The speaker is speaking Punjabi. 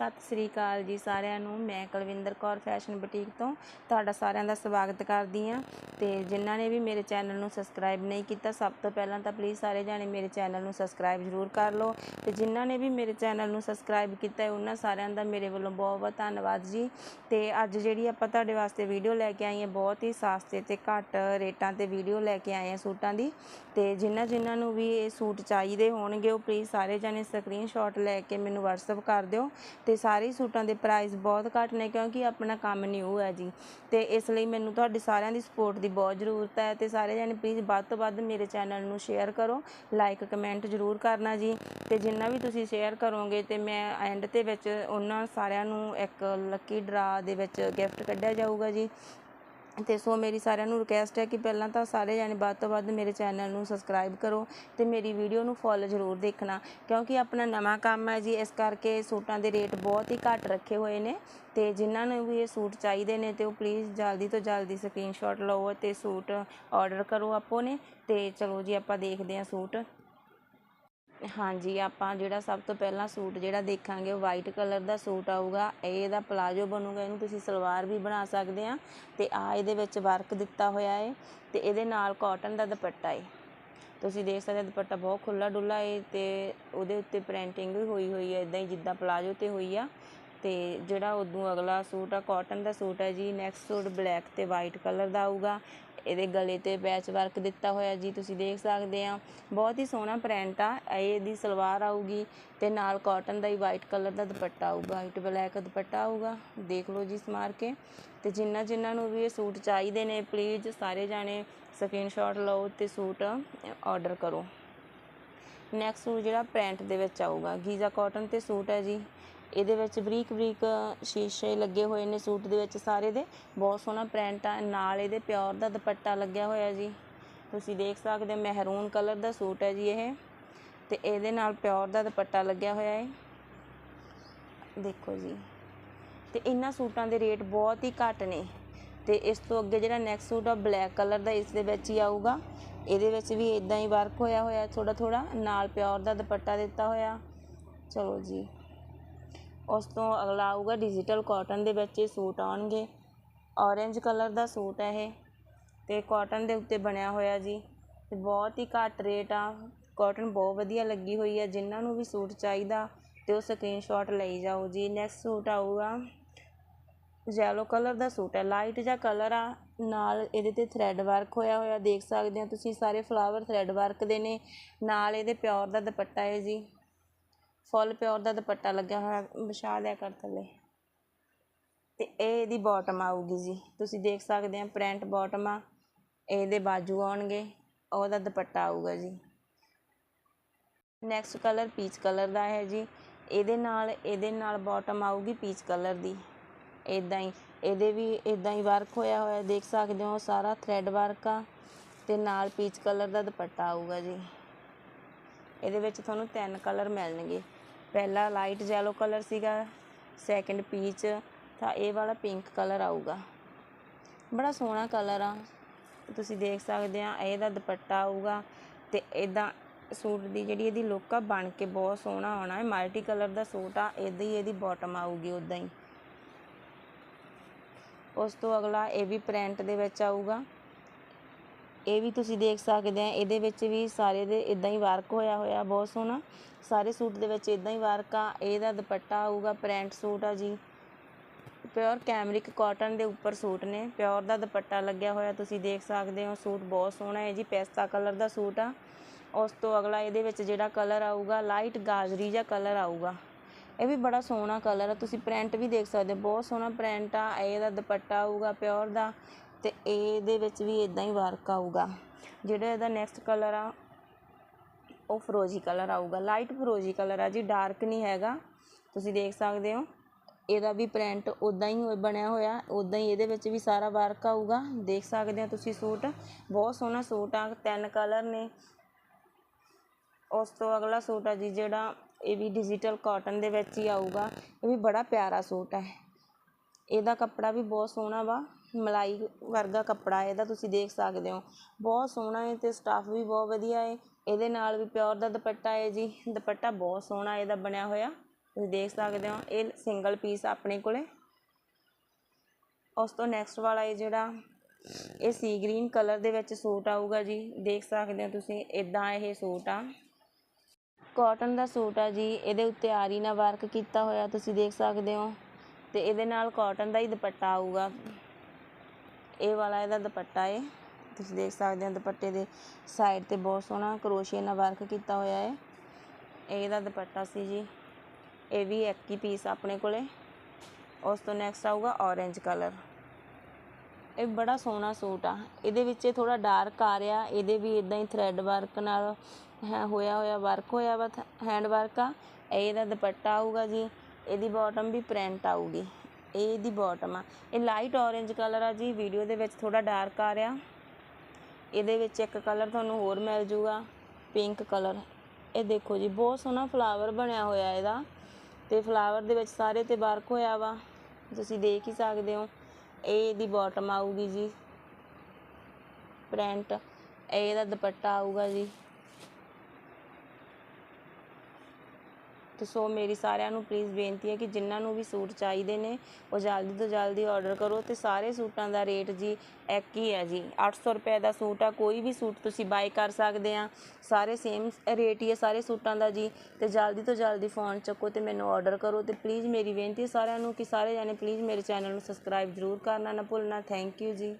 ਸਤਿ ਸ੍ਰੀ ਅਕਾਲ ਜੀ ਸਾਰਿਆਂ ਨੂੰ। ਮੈਂ ਕੁਲਵਿੰਦਰ ਕੌਰ, ਫੈਸ਼ਨ ਬੁਟੀਕ ਤੋਂ ਤੁਹਾਡਾ ਸਾਰਿਆਂ ਦਾ ਸਵਾਗਤ ਕਰਦੀ ਹਾਂ। ਤੇ ਜਿਨ੍ਹਾਂ ਨੇ ਵੀ ਮੇਰੇ ਚੈਨਲ ਨੂੰ ਸਬਸਕ੍ਰਾਈਬ ਨਹੀਂ ਕੀਤਾ, ਸਭ ਤੋਂ ਪਹਿਲਾਂ ਤਾਂ ਪਲੀਜ਼ ਸਾਰੇ ਜਾਣੇ ਮੇਰੇ ਚੈਨਲ ਨੂੰ ਸਬਸਕ੍ਰਾਈਬ ਜ਼ਰੂਰ ਕਰ ਲਓ। ਤੇ ਜਿਨ੍ਹਾਂ ਨੇ ਵੀ ਮੇਰੇ ਚੈਨਲ ਨੂੰ ਸਬਸਕ੍ਰਾਈਬ ਕੀਤਾ ਹੈ, ਉਹਨਾਂ ਸਾਰਿਆਂ ਦਾ ਮੇਰੇ ਵੱਲੋਂ ਬਹੁਤ ਬਹੁਤ ਧੰਨਵਾਦ ਜੀ। ਤੇ ਅੱਜ ਜਿਹੜੀ ਆਪਾਂ ਤੁਹਾਡੇ ਵਾਸਤੇ ਵੀਡੀਓ ਲੈ ਕੇ ਆਈ ਹਾਂ, ਬਹੁਤ ਹੀ ਸਸਤੇ ਤੇ ਘੱਟ ਰੇਟਾਂ ਤੇ ਵੀਡੀਓ ਲੈ ਕੇ ਆਏ ਹਾਂ ਸੂਟਾਂ ਦੀ। ਤੇ ਜਿਨ੍ਹਾਂ ਜਿਨ੍ਹਾਂ ਨੂੰ ਵੀ ਇਹ ਸੂਟ ਚਾਹੀਦੇ ਹੋਣਗੇ, ਉਹ ਪਲੀਜ਼ ਸਾਰੇ ਜਾਣੇ ਸਕਰੀਨਸ਼ਾਟ ਲੈ ਕੇ ਮੈਨੂੰ WhatsApp ਕਰ ਦਿਓ। ਤੇ ਸਾਰੇ ਸੂਟਾਂ ਦੇ ਪ੍ਰਾਈਸ ਬਹੁਤ ਘੱਟ ਨੇ ਕਿਉਂਕਿ ਆਪਣਾ ਕੰਮ ਨਿਊ ਹੈ ਜੀ। ਤੇ ਇਸ ਲਈ ਮੈਨੂੰ ਤੁਹਾਡੀ ਸਾਰਿਆਂ ਦੀ ਸਪੋਰਟ ਦੀ ਬਹੁਤ ਜ਼ਰੂਰਤ ਹੈ ਤੇ ਸਾਰੇ ਜਾਣੇ ਪਲੀਜ਼ ਵੱਧ ਤੋਂ ਵੱਧ ਮੇਰੇ ਚੈਨਲ ਨੂੰ ਸ਼ੇਅਰ ਕਰੋ ਲਾਈਕ ਕਮੈਂਟ ਜ਼ਰੂਰ ਕਰਨਾ ਜੀ। ਤੇ ਜਿੰਨਾ ਵੀ ਤੁਸੀਂ ਸ਼ੇਅਰ ਕਰੋਗੇ ਤੇ ਮੈਂ ਐਂਡ ਤੇ ਵਿੱਚ ਉਹਨਾਂ ਸਾਰਿਆਂ ਨੂੰ ਇੱਕ ਲੱਕੀ ਡਰਾ ਦੇ ਵਿੱਚ ਗਿਫਟ ਕੱਢਿਆ ਜਾਊਗਾ ਜੀ। ਤੇ ਸੋ ਮੇਰੀ ਸਾਰਿਆਂ ਨੂੰ ਰਿਕੁਐਸਟ ਹੈ ਕਿ ਪਹਿਲਾਂ ਤਾਂ ਸਾਰੇ ਜਾਣੇ ਵੱਧ ਤੋਂ ਵੱਧ ਮੇਰੇ ਚੈਨਲ ਨੂੰ ਸਬਸਕ੍ਰਾਈਬ ਕਰੋ ਤੇ ਮੇਰੀ ਵੀਡੀਓ ਨੂੰ ਫੋਲੋ ਜ਼ਰੂਰ ਦੇਖਣਾ, ਕਿਉਂਕਿ ਆਪਣਾ ਨਵਾਂ ਕੰਮ ਹੈ ਜੀ, ਇਸ ਕਰਕੇ ਸੂਟਾਂ ਦੇ ਰੇਟ ਬਹੁਤ ਹੀ ਘੱਟ ਰੱਖੇ ਹੋਏ ਨੇ ਤੇ ਜਿਨ੍ਹਾਂ ਨੂੰ ਵੀ ਇਹ ਸੂਟ ਚਾਹੀਦੇ ਨੇ ਤੇ ਉਹ ਪਲੀਜ਼ ਜਲਦੀ ਤੋਂ ਜਲਦੀ ਸਕਰੀਨਸ਼ਾਟ ਲਓ ਤੇ ਸੂਟ ਆਰਡਰ ਕਰੋ ਆਪੋ ਨੇ ਤੇ ਚਲੋ ਜੀ ਆਪਾਂ ਦੇਖਦੇ ਹਾਂ ਸੂਟ। ਹਾਂਜੀ, ਆਪਾਂ ਜਿਹੜਾ ਸਭ ਤੋਂ ਪਹਿਲਾਂ ਸੂਟ ਜਿਹੜਾ ਦੇਖਾਂਗੇ, ਉਹ ਵਾਈਟ ਕਲਰ ਦਾ ਸੂਟ ਆਊਗਾ। ਇਹ ਇਹਦਾ ਪਲਾਜੋ ਬਣੂਗਾ, ਇਹਨੂੰ ਤੁਸੀਂ ਸਲਵਾਰ ਵੀ ਬਣਾ ਸਕਦੇ ਆ। ਤੇ ਆ ਇਹਦੇ ਵਿੱਚ ਵਰਕ ਦਿੱਤਾ ਹੋਇਆ ਹੈ ਤੇ ਇਹਦੇ ਨਾਲ ਕਾਟਨ ਦਾ ਦੁਪੱਟਾ ਏ। ਤੁਸੀਂ ਦੇਖ ਸਕਦੇ ਦੁਪੱਟਾ ਬਹੁਤ ਖੁੱਲਾ ਡੁੱਲਾ ਏ, ਤੇ ਉਹਦੇ ਉੱਤੇ ਪ੍ਰਿੰਟਿੰਗ ਵੀ ਹੋਈ ਹੋਈ ਹੈ ਇਦਾਂ ਹੀ ਜਿੱਦਾਂ ਪਲਾਜੋ ਤੇ ਹੋਈ ਆ। ਤੇ ਜਿਹੜਾ ਉਦੋਂ ਅਗਲਾ ਸੂਟ ਆ ਕਾਟਨ ਦਾ ਸੂਟ ਹੈ ਜੀ ਨੈਕਸਟ ਸੂਟ ਬਲੈਕ ਤੇ ਵਾਈਟ ਕਲਰ ਦਾ ਆਊਗਾ। ਇਹਦੇ ਗਲੇ ਤੇ ਪੈਚ ਵਰਕ ਦਿੱਤਾ ਹੋਇਆ ਜੀ, ਤੁਸੀਂ ਦੇਖ ਸਕਦੇ ਆ। ਬਹੁਤ ਹੀ ਸੋਹਣਾ ਪ੍ਰਿੰਟ ਆ। ਇਹ ਇਹਦੀ ਸਲਵਾਰ ਆਊਗੀ ਤੇ ਨਾਲ ਕਾਟਨ ਦਾ ਹੀ ਵਾਈਟ ਕਲਰ ਦਾ ਦੁਪੱਟਾ ਆਊਗਾ ਵਾਈਟ ਬਲੈਕ ਦੁਪੱਟਾ ਆਊਗਾ। ਦੇਖ ਲਓ ਜੀ ਸਮਾਰ ਕੇ ਤੇ ਜਿੰਨਾ ਜਿੰਨਾਂ ਨੂੰ ਵੀ ਇਹ ਸੂਟ ਚਾਹੀਦੇ ਨੇ ਪਲੀਜ਼ ਸਾਰੇ ਜਾਣੇ ਸਕਰੀਨਸ਼ਾਟ ਲਓ ਤੇ ਸੂਟ ਆਰਡਰ ਕਰੋ। ਨੈਕਸਟ ਸੂਟ ਜਿਹੜਾ ਪ੍ਰਿੰਟ ਦੇ ਵਿੱਚ ਆਊਗਾ, ਗੀਜ਼ਾ ਕਾਟਨ ਤੇ ਸੂਟ ਹੈ ਜੀ। ਇਹਦੇ ਵਿੱਚ ਬਰੀਕ ਬਰੀਕ ਸ਼ੀਸ਼ੇ ਲੱਗੇ ਹੋਏ ਨੇ ਸੂਟ ਦੇ ਵਿੱਚ ਸਾਰੇ ਦੇ। ਬਹੁਤ ਸੋਹਣਾ ਪ੍ਰਿੰਟ ਆ, ਨਾਲ ਇਹਦੇ ਪਿਓਰ ਦਾ ਦੁਪੱਟਾ ਲੱਗਿਆ ਹੋਇਆ ਜੀ। ਤੁਸੀਂ ਦੇਖ ਸਕਦੇ ਹੋ ਮਹਿਰੂਨ ਕਲਰ ਦਾ ਸੂਟ ਹੈ ਜੀ ਇਹ। ਤੇ ਇਹਦੇ ਨਾਲ ਪਿਓਰ ਦਾ ਦੁਪੱਟਾ ਲੱਗਿਆ ਹੋਇਆ ਹੈ ਦੇਖੋ ਜੀ। ਤੇ ਇਹਨਾਂ ਸੂਟਾਂ ਦੇ ਰੇਟ ਬਹੁਤ ਹੀ ਘੱਟ ਨੇ। ਤੇ ਇਸ ਤੋਂ ਅੱਗੇ ਜਿਹੜਾ ਨੈਕਸਟ ਸੂਟ ਆ ਬਲੈਕ ਕਲਰ ਦਾ ਇਸ ਦੇ ਵਿੱਚ ਹੀ ਆਊਗਾ। ਇਹਦੇ ਵਿੱਚ ਵੀ ਇਦਾਂ ਹੀ ਵਰਕ ਹੋਇਆ ਹੋਇਆ ਥੋੜਾ ਥੋੜਾ ਨਾਲ ਪਿਓਰ ਦਾ ਦੁਪੱਟਾ ਦਿੱਤਾ ਹੋਇਆ। ਚਲੋ ਜੀ। ਉਸ ਤੋਂ ਅਗਲਾ ਆਊਗਾ ਡਿਜੀਟਲ ਕਾਟਨ ਦੇ ਵਿੱਚ ਇਹ ਸੂਟ ਆਉਣਗੇ। ਔਰੇਂਜ ਕਲਰ ਦਾ ਸੂਟ ਹੈ ਇਹ। ਅਤੇ ਕਾਟਨ ਦੇ ਉੱਤੇ ਬਣਿਆ ਹੋਇਆ ਜੀ। ਅਤੇ ਬਹੁਤ ਹੀ ਘੱਟ ਰੇਟ ਆ। ਕਾਟਨ ਬਹੁਤ ਵਧੀਆ ਲੱਗੀ ਹੋਈ ਹੈ ਜਿਨ੍ਹਾਂ ਨੂੰ ਵੀ ਸੂਟ ਚਾਹੀਦਾ ਅਤੇ ਉਹ ਸਕਰੀਨਸ਼ਾਟ ਲਈ ਜਾਓ ਜੀ। ਨੈਕਸਟ ਸੂਟ ਆਊਗਾ। ਯੈਲੋ ਕਲਰ ਦਾ ਸੂਟ ਹੈ। ਲਾਈਟ ਜਿਹਾ ਕਲਰ ਆ। ਨਾਲ ਇਹਦੇ ਤੇ ਥਰੈਡ ਵਰਕ ਹੋਇਆ ਹੋਇਆ। ਦੇਖ ਸਕਦੇ ਹੋ ਤੁਸੀਂ, ਸਾਰੇ ਫਲਾਵਰ ਥਰੈਡ ਵਰਕ ਦੇ ਨੇ। ਨਾਲ ਇਹਦੇ ਪਿਓਰ ਦਾ ਦੁਪੱਟਾ ਹੈ ਜੀ। ਫੁੱਲ ਪਿਓਰ ਦਾ ਦੁਪੱਟਾ ਲੱਗਿਆ ਹੋਇਆ, ਵਿਛਾ ਦਿਆ ਕਰ ਥੱਲੇ। ਤੇ ਇਹ ਇਹਦੀ ਬਾਟਮ ਆਊਗੀ ਜੀ। ਤੁਸੀਂ ਦੇਖ ਸਕਦੇ ਆ ਪ੍ਰਿੰਟ ਬਾਟਮ ਆ, ਇਹਦੇ ਬਾਜੂ ਆਉਣਗੇ, ਉਹਦਾ ਦੁਪੱਟਾ ਆਊਗਾ ਜੀ। ਨੈਕਸਟ ਕਲਰ ਪੀਚ ਕਲਰ ਦਾ ਹੈ ਜੀ। ਇਹਦੇ ਨਾਲ ਇਹਦੇ ਨਾਲ ਬਾਟਮ ਆਊਗੀ ਪੀਚ ਕਲਰ ਦੀ। ਇਦਾਂ ਹੀ, ਇਹਦੇ ਵੀ ਇਦਾਂ ਹੀ ਵਰਕ ਹੋਇਆ ਹੋਇਆ, ਦੇਖ ਸਕਦੇ ਹੋ, ਸਾਰਾ ਥਰੈਡ ਵਰਕ ਆ। ਤੇ ਨਾਲ ਪੀਚ ਕਲਰ ਦਾ ਦੁਪੱਟਾ ਆਊਗਾ ਜੀ। ਇਹਦੇ ਵਿੱਚ ਤੁਹਾਨੂੰ ਤਿੰਨ ਕਲਰ ਮਿਲਣਗੇ। ਪਹਿਲਾ ਲਾਈਟ ਯੈਲੋ ਕਲਰ ਸੀਗਾ ਸੈਕਿੰਡ ਪੀਚ ਤਾਂ ਇਹ ਵਾਲਾ ਪਿੰਕ ਕਲਰ ਆਊਗਾ। ਬੜਾ ਸੋਹਣਾ ਕਲਰ ਆ। ਤੁਸੀਂ ਦੇਖ ਸਕਦੇ ਆ, ਇਹਦਾ ਦੁਪੱਟਾ ਆਊਗਾ ਤੇ ਇਦਾਂ ਸੂਟ ਦੀ ਜਿਹੜੀ ਇਹਦੀ ਲੁੱਕ ਆ, ਬਣ ਕੇ ਬਹੁਤ ਸੋਹਣਾ ਆਉਣਾ। ਹੈ ਮਲਟੀ ਕਲਰ ਦਾ ਸੂਟ ਆ ਇਦਾਂ ਹੀ ਇਹਦੀ ਬਾਟਮ ਆਊਗੀ ਉਦਾਂ ਹੀ। ਉਸ ਤੋਂ ਅਗਲਾ ਇਹ ਵੀ ਪ੍ਰਿੰਟ ਦੇ ਵਿੱਚ ਆਊਗਾ। ਇਹ ਵੀ ਤੁਸੀਂ ਦੇਖ ਸਕਦੇ ਆ, ਇਹਦੇ ਵਿੱਚ ਵੀ ਸਾਰੇ ਦੇ ਇਦਾਂ ਹੀ ਵਰਕ ਹੋਇਆ ਹੋਇਆ, ਬਹੁਤ ਸੋਹਣਾ। ਸਾਰੇ ਸੂਟ ਦੇ ਵਿੱਚ ਇਦਾਂ ਹੀ ਵਰਕ ਆ, ਇਹਦਾ ਦੁਪੱਟਾ ਆਊਗਾ ਪ੍ਰਿੰਟ ਸੂਟ ਆ ਜੀ। ਪਿਓਰ ਕੈਮਰਿਕ ਕਾਟਨ ਦੇ ਉੱਪਰ ਸੂਟ ਨੇ ਪਿਓਰ ਦਾ ਦੁਪੱਟਾ ਲੱਗਿਆ ਹੋਇਆ, ਤੁਸੀਂ ਦੇਖ ਸਕਦੇ ਹੋ, ਸੂਟ ਬਹੁਤ ਸੋਹਣਾ ਹੈ ਜੀ, ਪੈਸਤਾ ਕਲਰ ਦਾ ਸੂਟ ਆ। ਉਸ ਤੋਂ ਅਗਲਾ ਇਹਦੇ ਵਿੱਚ ਜਿਹੜਾ ਕਲਰ ਆਊਗਾ ਲਾਈਟ ਗਾਜਰੀ ਜਿਹਾ ਕਲਰ ਆਊਗਾ। ਇਹ ਵੀ ਬੜਾ ਸੋਹਣਾ ਕਲਰ ਆ, ਤੁਸੀਂ ਪ੍ਰਿੰਟ ਵੀ ਦੇਖ ਸਕਦੇ ਹੋ, ਬਹੁਤ ਸੋਹਣਾ ਪ੍ਰਿੰਟ ਆ, ਇਹਦਾ ਦੁਪੱਟਾ ਆਊਗਾ ਪਿਓਰ ਦਾ। ਅਤੇ ਇਹਦੇ ਵਿੱਚ ਵੀ ਇੱਦਾਂ ਹੀ ਵਰਕ ਆਊਗਾ। ਜਿਹੜਾ ਇਹਦਾ ਨੈਕਸਟ ਕਲਰ ਆ, ਉਹ ਫਰੋਜੀ ਕਲਰ ਆਊਗਾ। ਲਾਈਟ ਫਰੋਜੀ ਕਲਰ ਆ ਜੀ ਡਾਰਕ ਨਹੀਂ ਹੈਗਾ। ਤੁਸੀਂ ਦੇਖ ਸਕਦੇ ਹੋ, ਇਹਦਾ ਵੀ ਪ੍ਰਿੰਟ ਉਦਾਂ ਹੀ ਬਣਿਆ ਹੋਇਆ ਉਦਾਂ ਹੀ ਇਹਦੇ ਵਿੱਚ ਵੀ ਸਾਰਾ ਵਰਕ ਆਊਗਾ। ਦੇਖ ਸਕਦੇ ਹੋ ਤੁਸੀਂ ਸੂਟ, ਬਹੁਤ ਸੋਹਣਾ ਸੂਟ ਆ, ਤਿੰਨ ਕਲਰ ਨੇ। ਉਸ ਤੋਂ ਅਗਲਾ ਸੂਟ ਆ ਜੀ, ਜਿਹੜਾ ਇਹ ਵੀ ਡਿਜੀਟਲ ਕਾਟਨ ਦੇ ਵਿੱਚ ਹੀ ਆਊਗਾ। ਇਹ ਵੀ ਬੜਾ ਪਿਆਰਾ ਸੂਟ ਹੈ। ਇਹਦਾ ਕੱਪੜਾ ਵੀ ਬਹੁਤ ਸੋਹਣਾ ਵਾ। ਮਲਾਈ ਵਰਗਾ ਕੱਪੜਾ ਇਹਦਾ ਤੁਸੀਂ ਦੇਖ ਸਕਦੇ ਹੋ। ਬਹੁਤ ਸੋਹਣਾ ਹੈ ਅਤੇ ਸਟੱਫ ਵੀ ਬਹੁਤ ਵਧੀਆ ਹੈ। ਇਹਦੇ ਨਾਲ ਵੀ ਪਿਓਰ ਦਾ ਦੁਪੱਟਾ ਹੈ ਜੀ। ਦੁਪੱਟਾ ਬਹੁਤ ਸੋਹਣਾ ਇਹਦਾ ਬਣਿਆ ਹੋਇਆ। ਤੁਸੀਂ ਦੇਖ ਸਕਦੇ ਹੋ, ਇਹ ਸਿੰਗਲ ਪੀਸ ਆਪਣੇ ਕੋਲੇ। ਉਸ ਤੋਂ ਨੈਕਸਟ ਵਾਲਾ ਇਹ ਜਿਹੜਾ, ਇਹ ਸੀ ਗ੍ਰੀਨ ਕਲਰ ਦੇ ਵਿੱਚ ਸੂਟ ਆਊਗਾ ਜੀ। ਦੇਖ ਸਕਦੇ ਹੋ ਤੁਸੀਂ ਇਦਾਂ ਇਹ ਸੂਟ ਆ। ਕਾਟਨ ਦਾ ਸੂਟ ਆ ਜੀ। ਇਹਦੇ ਉੱਤੇ ਆਰੀ ਨਾਲ ਵਰਕ ਕੀਤਾ ਹੋਇਆ, ਤੁਸੀਂ ਦੇਖ ਸਕਦੇ ਹੋ। ਤੇ ਇਹਦੇ ਨਾਲ ਕਾਟਨ ਦਾ ਹੀ ਦੁਪੱਟਾ ਆਊਗਾ। ਇਹ ਵਾਲਾ ਇਹਦਾ ਦੁਪੱਟਾ ਏ। ਤੁਸੀਂ ਦੇਖ ਸਕਦੇ ਹੋ ਦੁਪੱਟੇ ਦੇ ਸਾਈਡ ਤੇ ਬਹੁਤ ਸੋਹਣਾ ਕਰੋਸ਼ੀਏ ਨਾਲ ਵਰਕ ਕੀਤਾ ਹੋਇਆ ਹੈ ਇਹਦਾ ਦੁਪੱਟਾ ਸੀ ਜੀ। ਇਹ ਵੀ ਇੱਕ ਹੀ ਪੀਸ ਆਪਣੇ ਕੋਲੇ। ਉਸ ਤੋਂ ਨੈਕਸਟ ਆਊਗਾ orange ਕਲਰ ਇਹ ਬੜਾ ਸੋਹਣਾ ਸੂਟ ਆ। ਇਹਦੇ ਵਿੱਚ ਇਹ ਥੋੜਾ ਡਾਰਕ ਆ ਰਿਹਾ। ਇਹਦੇ ਵੀ ਇਦਾਂ ਹੀ ਥ੍ਰੈਡ ਵਰਕ ਨਾਲ, ਹੈ, ਹੋਇਆ ਹੋਇਆ ਵਰਕ ਹੋਇਆ ਵਾ ਹੈਂਡ ਵਰਕ ਆ। ਇਹਦਾ ਦੁਪੱਟਾ ਆਊਗਾ ਜੀ। ਇਹਦੀ ਬਾਟਮ ਵੀ ਪ੍ਰਿੰਟ ਆਊਗੀ। ਇਹ ਇਹਦੀ ਬਾਟਮ ਆ। ਇਹ ਲਾਈਟ orange ਕਲਰ ਆ ਜੀ। ਵੀਡੀਓ ਦੇ ਵਿੱਚ ਥੋੜਾ ਡਾਰਕ ਆ ਰਿਹਾ। ਇਹਦੇ ਵਿੱਚ ਇੱਕ ਕਲਰ ਤੁਹਾਨੂੰ ਹੋਰ ਮਿਲ ਜੂਗਾ। ਪਿੰਕ ਕਲਰ ਇਹ ਦੇਖੋ ਜੀ, ਬਹੁਤ ਸੋਹਣਾ ਫਲਾਵਰ ਬਣਿਆ ਹੋਇਆ ਇਹਦਾ। ਤੇ ਫਲਾਵਰ ਦੇ ਵਿੱਚ ਸਾਰੇ ਤੇ ਵਰਕ ਹੋਇਆ ਵਾ। ਤੁਸੀਂ ਦੇਖ ਹੀ ਸਕਦੇ ਹੋ। ਇਹ ਇਹਦੀ ਬਾਟਮ ਆਊਗੀ ਜੀ। ਪ੍ਰਿੰਟ ਇਹ ਇਹਦਾ ਦੁਪੱਟਾ ਆਊਗਾ ਜੀ। ਤੇ ਸੋ ਮੇਰੀ ਸਾਰਿਆਂ ਨੂੰ ਪਲੀਜ਼ ਬੇਨਤੀ ਹੈ ਕਿ ਜਿਨ੍ਹਾਂ ਨੂੰ ਵੀ ਸੂਟ ਚਾਹੀਦੇ ਨੇ, ਉਹ ਜਲਦੀ ਤੋਂ ਜਲਦੀ ਆਰਡਰ ਕਰੋ ਤੇ ਸਾਰੇ ਸੂਟਾਂ ਦਾ ਰੇਟ ਜੀ ਇੱਕ ਹੀ ਹੈ ਜੀ। 800 ਰੁਪਏ ਦਾ ਸੂਟ ਆ, ਕੋਈ ਵੀ ਸੂਟ ਤੁਸੀਂ ਬਾਈ ਕਰ ਸਕਦੇ ਆ। ਸਾਰੇ ਸੇਮ ਰੇਟ ਹੀ ਹੈ ਸਾਰੇ ਸੂਟਾਂ ਦਾ ਜੀ ਤੇ ਜਲਦੀ ਤੋਂ ਜਲਦੀ ਫੋਨ ਚੱਕੋ ਤੇ ਮੈਨੂੰ ਆਰਡਰ ਕਰੋ ਤੇ ਪਲੀਜ਼ ਮੇਰੀ ਬੇਨਤੀ ਹੈ ਸਾਰਿਆਂ ਨੂੰ ਕਿ ਸਾਰੇ ਜਾਣੇ ਪਲੀਜ਼ ਮੇਰੇ ਚੈਨਲ ਨੂੰ ਸਬਸਕ੍ਰਾਈਬ ਜ਼ਰੂਰ ਕਰਨਾ ਨਾ ਭੁੱਲਣਾ। ਥੈਂਕ ਯੂ ਜੀ।